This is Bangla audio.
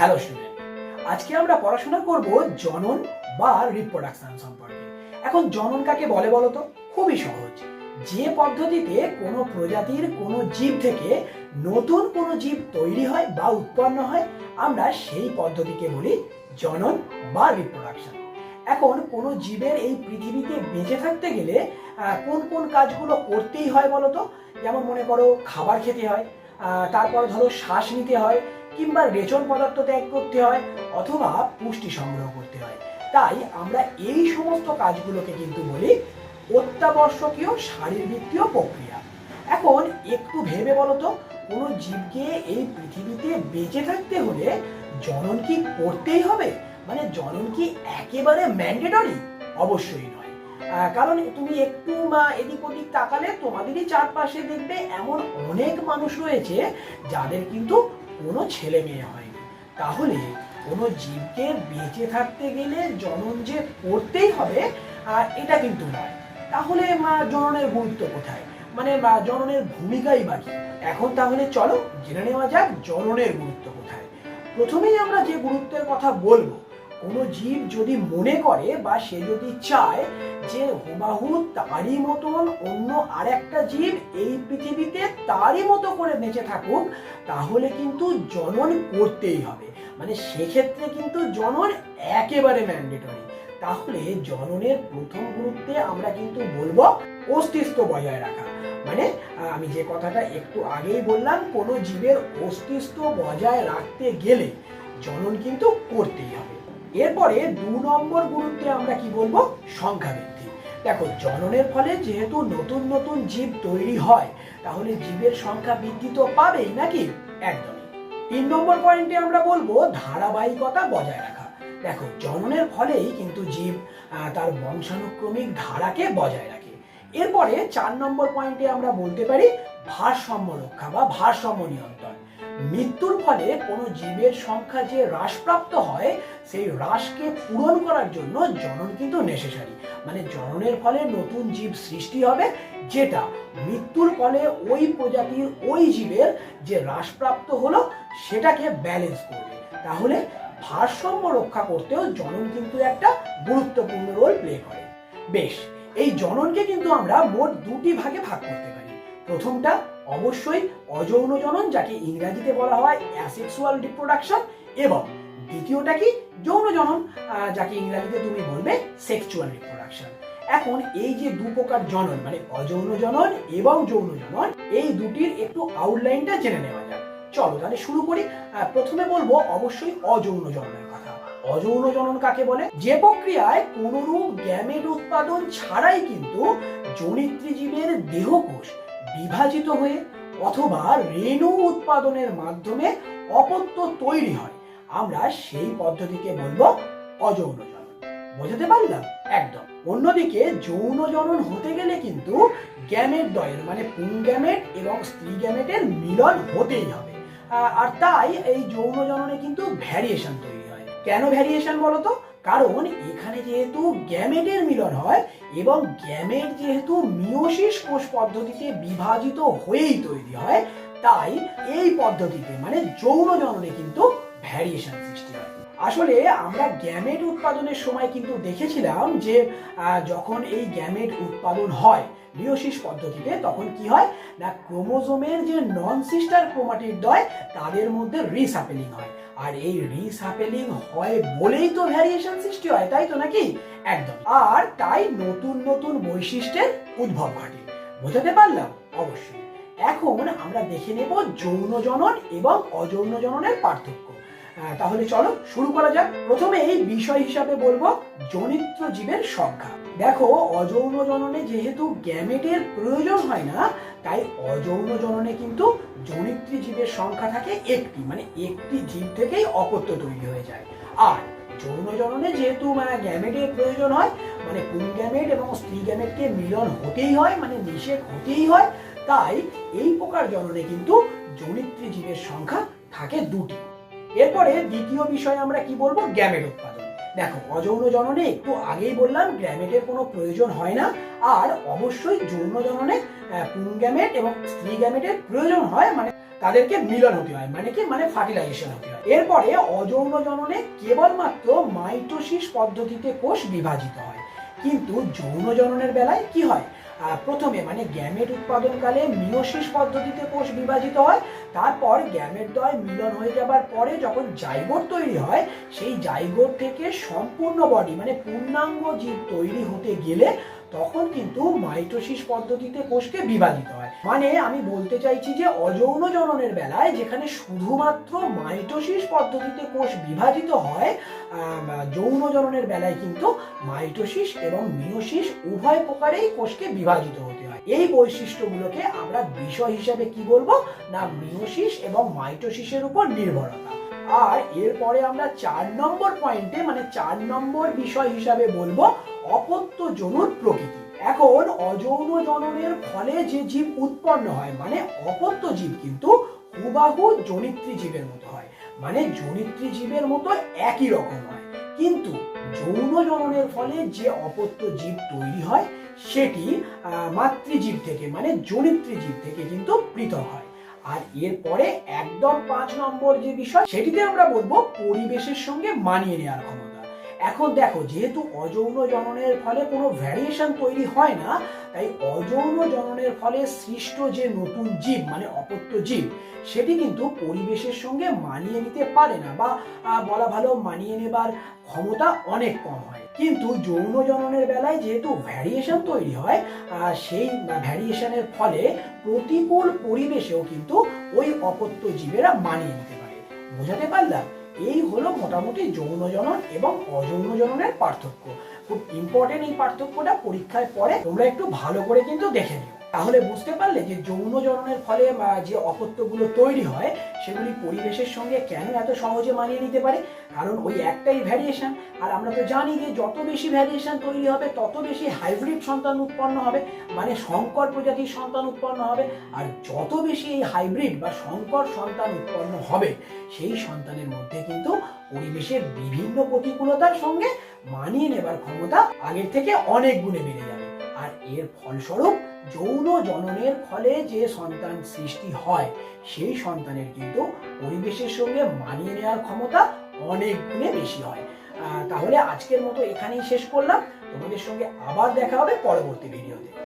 হ্যালো স্টুডেন্ট আজকে আমরা পড়াশোনা করব জনন বা রিপ্রোডাকশন সম্পর্কে। এখন জনন কাকে বলে বলো তো খুবই সহজ। যে পদ্ধতিতে কোনো প্রজাতির কোনো জীব থেকে নতুন কোনো জীব তৈরি হয় বা উৎপন্ন হয়, আমরা সেই পদ্ধতিকে বলি জনন বা রিপ্রোডাকশন এখন কোনো জীবের এই পৃথিবীতে বেঁচে থাকতে গেলে কোন কোন কাজগুলো করতেই হয় বলো তো যেমন মনে করো, খাবার খেতে হয় তারপর ধরো শ্বাস নিতে হয় কিংবা রেচন পদার্থ ত্যাগ করতে হয় অথবা পুষ্টি সংগ্রহ করতে হয়। তাই আমরা এই সমস্ত কাজগুলোকে কিন্তু বলি অত্যাবশ্যকীয় শারীরবৃত্তীয় প্রক্রিয়া। এখন একটু ভেবে বলো তো কোনো জীবকে এই পৃথিবীতে বেঁচে থাকতে হলে জনন কি করতেই হবে? মানে জনন কি একেবারে ম্যান্ডেটরি? অবশ্যই নয়। কারণ তুমি একটু আহ, এদিক ওদিক তাকালে তোমাদেরই চারপাশে দেখবে এমন অনেক মানুষ রয়েছে যাদের কিন্তু কোনো ছেলে মেয়ে হয়নি। তাহলে কোনো জীবকে বেঁচে থাকতে গেলে জনন যে করতেই হবে আর এটা কিন্তু নয়। তাহলে, মা, জননের গুরুত্ব কোথায়? মানে মা, জননের ভূমিকাই বাকি এখন তাহলে চলো, জেনে নেওয়া যাক জননের গুরুত্ব কোথায়। প্রথমেই আমরা যে গুরুত্বের কথা বলব কোনো জীব যদি মনে করে বা সে যদি চায় যে হুবাহু তারই মতন অন্য আরেকটা জীব এই পৃথিবীতে তারই মতো করে বেঁচে থাকুক, তাহলে কিন্তু জনন করতেই হবে। মানে সেক্ষেত্রে কিন্তু জনন একেবারে ম্যান্ডেটরি। তাহলে জননের প্রথম গুরুত্বে আমরা কিন্তু বলব অস্তিত্ব বজায় রাখা। মানে আমি যে কথাটা একটু আগেই বললাম, কোনো জীবের অস্তিত্ব বজায় রাখতে গেলে জনন কিন্তু করতেই হবে। এরপরে দু নম্বর গুরুত্বে আমরা কি বলব? সংখ্যা বৃদ্ধি। দেখো, জননের ফলে যেহেতু নতুন নতুন জীব তৈরি হয়, তাহলে জীবের সংখ্যা বৃদ্ধি তো পাবেই নাকি? একদমই। তিন নম্বর পয়েন্টে আমরা বলব ধারাবাহিকতা বজায় রাখা। দেখো, জননের ফলেই কিন্তু জীব তার বংশানুক্রমিক ধারাকে বজায় রাখে। এরপরে চার নম্বর পয়েন্টে আমরা বলতে পারি ভারসাম্য রক্ষা বা ভারসাম্য নিয়ন্ত্রণ। মৃত্যুর ফলে কোনো জীবের সংখ্যা যে হ্রাসপ্রাপ্ত হয়, সেই হ্রাসকে পূরণ করার জন্য জনন কিন্তু নেসেসারি মানে জননের ফলে নতুন জীব সৃষ্টি হবে, যেটা মৃত্যুর ফলে ওই প্রজাতির ওই জীবের যে হ্রাসপ্রাপ্ত হলো, সেটাকে ব্যালেন্স করবে। তাহলে ভারসাম্য রক্ষা করতেও জনন কিন্তু একটা গুরুত্বপূর্ণ রোল প্লে করে। বেশ, এই জননকে কিন্তু আমরা মোট দুটি ভাগে ভাগ করতে পারি। প্রথমটা অবশ্যই অযৌন জনন, যাকে ইংরেজিতে বলা হয় অ্যাসেক্সুয়াল রিপ্রোডাকশন এবং দ্বিতীয়টা কি? যৌন জনন যাকে ইংরেজিতে তুমি বলবে সেক্সুয়াল রিপ্রোডাকশন এখন এই যে দু প্রকার জনন মানে অযৌন জনন এবং যৌন জনন, এই দুটির একটু আউটলাইনটা জেনে নেওয়া যাক। চলো তাহলে শুরু করি। প্রথমে বলব অবশ্যই অযৌন জননের কথা। অযৌন জনন কাকে বলে? যে প্রক্রিয়ায় কোনরূপ গ্যামেট উৎপাদন ছাড়াই কিন্তু জনিত্রী জীবের দেহকোষ বিভাজিত হয়ে অথবা রেণু উৎপাদনের মাধ্যমে অপত্য তৈরি হয়। আমরা সেই পদ্ধতিকে বলব অযৌন জনন। বোঝাতে পারলাম? একদম। অন্যদিকে যৌন জনন হতে গেলে কিন্তু গ্যামেট দয়ের মানে পুংগ্যামেট এবং স্ত্রী গ্যামেটের মিলন হতেই হবে। আর তাই এই যৌন জননে কিন্তু ভ্যারিয়েশন তৈরি হয়। কেন ভ্যারিয়েশন বলতো? কারণ এখানে যেহেতু গ্যামেটের মিলন হয় এবং গ্যামেট যেহেতু মিওসিস কোষ পদ্ধতিতে বিভাজিত হয়েই তৈরি হয়, তাই এই পদ্ধতিতে মানে যৌন জননে কিন্তু ভ্যারিয়েশন সৃষ্টি হয়। আসলে আমরা গ্যামেট উৎপাদনের সময় কিন্তু দেখেছিলাম যে যখন এই গ্যামেট উৎপাদন হয় মিওসিস পদ্ধতিতে, তখন কি হয়? না, ক্রোমোজোমের যে নন সিস্টার ক্রোমাটিড দয়, তাদের মধ্যে রিসাপেলিং হয়। আর এই রিসাপেলিং হয় বলেই তো ভ্যারিয়েশন সৃষ্টি হয়, তাই তো নাকি? একদম। আর তাই নতুন নতুন বৈশিষ্ট্যের উদ্ভব ঘটে। বোঝাতে পারলাম? অবশ্যই। এখন আমরা দেখে নেব যৌন জনন এবং অযৌন জননের পার্থক্য। তাহলে চলো শুরু করা যাক। প্রথমে এই বিষয় হিসাবে বলব জনিত্র জীবের সংখ্যা। দেখো, অযৌন জননে যেহেতু গ্যামেটের প্রয়োজন হয় না, তাই অযৌন জননে কিন্তু জনিত্রী জীবের সংখ্যা থাকে একটি মানে একটি জীব থেকেই অপত্য তৈরি হয়ে যায়। আর যৌন জননে যেহেতু মানে গ্যামেটের প্রয়োজন হয় মানে পুং গ্যামেট এবং স্ত্রী গ্যামেটকে মিলন হতেই হয় মানে নিষেক হতেই হয়, তাই এই প্রকার জননে কিন্তু জনিত্রী জীবের সংখ্যা থাকে দুটি। এরপরে দ্বিতীয় বিষয় আমরা কি বলব? গ্যামেট উৎপাদন। দেখো, অযৌন জননে একটু আগেই বললাম, গ্যামেটের কোনো প্রয়োজন হয় না। আর অবশ্যই যৌন জননে পুং গ্যামেট এবং স্ত্রী গ্যামেটের প্রয়োজন হয় মানে তাদেরকে মিলন হতে হয় মানে কি? মানে ফার্টিলাইজেশন হতে হয়। এরপরে অযৌন জননে কেবলমাত্র মাইটোসিস পদ্ধতিতে কোষ বিভাজিত হয়। কিন্তু যৌন জননের বেলায় কি হয়? প্রথমে মানে গ্যামেট উৎপাদনকালে মিওসিস পদ্ধতিতে কোষ বিভাজিত হয়, তারপর গ্যামের দ্বয় মিলন হয়ে যাবার পরে যখন জাইগোর তৈরি হয়, সেই জাইগোর থেকে সম্পূর্ণ বডি মানে পূর্ণাঙ্গ জীব তৈরি হতে গেলে তখন কিন্তু মাইটোসিস পদ্ধতিতে কোষকে বিভাজিত হয়। মানে আমি বলতে চাইছি যে অযৌন জননের বেলায় যেখানে শুধুমাত্র মাইটোসিস পদ্ধতিতে কোষ বিভাজিত হয় যৌন জননের বেলায় কিন্তু মাইটোসিস এবং মিওসিস উভয় প্রকারেই কোষকে বিভাজিত হতে হয়। এই বৈশিষ্ট্যগুলোকে আমরা বিষয় হিসাবে কি বলব? না মিওসিস এবং মাইটোসিসের উপর নির্ভরতা। আর এরপরে আমরা চার নম্বর পয়েন্টে মানে চার নম্বর বিষয় হিসাবে বলব অপত্য জনুর প্রকৃতি। এখন অযৌন জননের ফলে যে জীব উৎপন্ন হয় মানে অপত্য জীব কিন্তু হুবাহু জনিত্রী জীবের মতো হয়। মানে জনিত্রী জীবের মতো একই রকম হয়। কিন্তু যৌন জননের ফলে যে অপত্য জীব তৈরি হয়, সেটি মাতৃজীব থেকে মানে জনিত্রী জীব থেকে কিন্তু পৃথক হয়। আর এরপরে একদম পাঁচ নম্বর যে বিষয়, সেটিতে আমরা বলব পরিবেশের সঙ্গে মানিয়ে নেওয়ার ক্ষমতা। এখন দেখো যেহেতু অযৌন জননের ফলে কোনো ভ্যারিয়েশন তৈরি হয় না তাই অযৌন জননের ফলে সৃষ্ট যে নতুন জীব মানে অপত্য জীব সেটি কিন্তু পরিবেশের সঙ্গে মানিয়ে নিতে পারে না বা বলা ভালো মানিয়ে নেবার ক্ষমতা অনেক কম হয়। কিন্তু যৌন জননের বেলায় যেহেতু ভ্যারিয়েশন তৈরি হয় আহ, সেই ভ্যারিয়েশনের ফলে প্রতিকূল পরিবেশেও কিন্তু ওই অপত্য জীবেরা মানিয়ে নিতে পারে। বোঝাতে পারলাম? এই হলো মোটামুটি যৌন জনন এবং অযৌন জননের পার্থক্য। খুব ইম্পর্টেন্ট এই পার্থক্যটা পরীক্ষায় পরে তোমরা একটু ভালো করে কিন্তু দেখে নিও। তাহলে বুঝতে পারলে যে যৌন জননের ফলে যে অপত্যগুলো তৈরি হয়, সেগুলি পরিবেশের সঙ্গে কেন এত সহজে মানিয়ে নিতে পারে? কারণ ওই একটাই ভ্যারিয়েশন আর আমরা তো জানি যে যত বেশি ভ্যারিয়েশন তৈরি হবে, তত বেশি হাইব্রিড সন্তান উৎপন্ন হবে মানে সংকর প্রজাতির সন্তান উৎপন্ন হবে। আর যত বেশি এই হাইব্রিড বা সংকর সন্তান উৎপন্ন হবে, সেই সন্তানের মধ্যে কিন্তু পরিবেশের বিভিন্ন প্রতিকূলতার সঙ্গে মানিয়ে নেবার ক্ষমতা আগের থেকে অনেক গুণে বেড়ে যাবে। আর এর ফলস্বরূপ যৌন জননের ফলে যে সন্তান সৃষ্টি হয়, সেই সন্তানের কিন্তু পরিবেশের সঙ্গে মানিয়ে নেওয়ার ক্ষমতা অনেক গুণে বেশি হয়। তাহলে আজকের মতো এখানেই শেষ করলাম। তোমাদের সঙ্গে আবার দেখা হবে পরবর্তী ভিডিওতে